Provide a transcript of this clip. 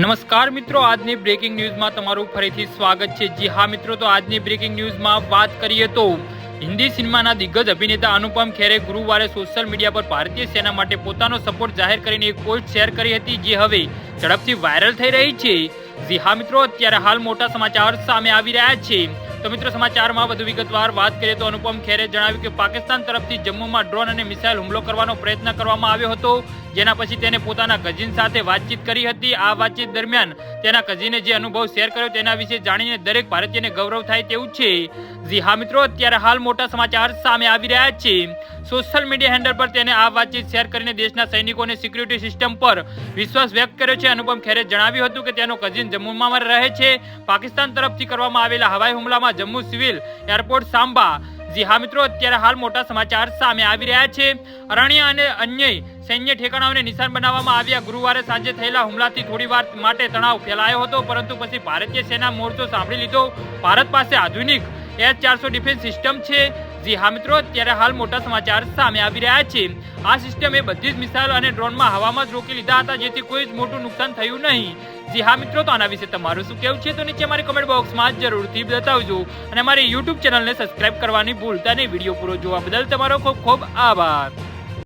નમસ્કાર મિત્રો, આજની બ્રેકિંગ ન્યૂઝમાં તમારું ફરીથી સ્વાગત છે. જી હા મિત્રો, તો આજની બ્રેકિંગ ન્યૂઝમાં વાત કરીએ તો હિન્દી સિનેમાના દિગ્ગજ અભિનેતા અનુપમ ખેરે ગુરુવારે સોશિયલ મીડિયા પર ભારતીય સેના માટે પોતાનો સપોર્ટ જાહેર કરીને એક પોસ્ટ શેર કરી હતી, જે હવે ઝડપથી વાયરલ થઈ રહી છે. જી હા મિત્રો, અત્યારે હાલ મોટા સમાચાર સામે આવી રહ્યા છે. તો મિત્રો સમાચારમાં વધુ વિગતવાર વાત કરીએ તો અનુપમ ખેરે જણાવ્યું કે પાકિસ્તાન તરફથી જમ્મુમાં ડ્રોન અને મિસાઇલ હુમલો કરવાનો પ્રયત્ન કરવામાં આવ્યો હતો. જેના પછી તેને પોતાના કઝિન સાથે વાતચીત કરી હતી. આ વાતચીત દરમિયાન તેના કઝિને જે અનુભવ શેર કર્યો તેના વિશે જાણીને દરેક ભારતીયને ગૌરવ થાય તેવું છે. જી હા મિત્રો, અત્યારે હાલ મોટા સમાચાર સામે આવી રહ્યા છે. સોશિયલ મીડિયા હેન્ડલ પર તેને આ વાતચીત શેર કરીને દેશના સૈનિકોને સિક્યુરિટી સિસ્ટમ પર વિશ્વાસ વ્યક્ત કર્યો છે. અનુપમ ખેરે જણાવ્યું હતું કે તેનો કઝિન જમ્મુમાં રહે છે. પાકિસ્તાન તરફથી કરવામાં આવેલા હવાઈ હુમલામાં જમ્મુ સિવિલ એરપોર્ટ સાંબા જી હા મિત્રો અત્યારે હાલ મોટા સમાચાર સામે આવી રહ્યા છે. અરણ્ય અને અન્ય સૈન્ય ઠેકાણાઓને નિશાન બનાવવામાં આવ્યા. ગુરુવારે સાંજે થયેલા હુમલાથી થોડી વાર માટે તણાવ ફેલાયો હતો, પરંતુ પછી ભારતીય સેના મોરચો સાંભળી લીધો. ભારત પાસે આધુનિક એચ ચારસો ડિફેન્સ સિસ્ટમ છે. જી હા મિત્રો, અત્યારે હાલ મોટા સમાચાર સામે આવી રહ્યા છે. આ સિસ્ટમ બધી જ મિસાઇલ અને ડ્રોનમાં હવામાં જ રોકી લીધા હતા, જેથી કોઈ જ મોટું નુકસાન થયું નહીં. જી હા મિત્રો, તો આના વિશે તમારું શું કહેવું છે? તો નીચે મારી કમેન્ટ બોક્સમાં જરૂરથી બતાવજો. અને મારી યુટ્યુબ ચેનલને સબસ્ક્રાઇબ કરવાની ભૂલતા નહીં. વીડિયો પૂરો જોવા બદલ તમારો ખૂબ ખૂબ આભાર.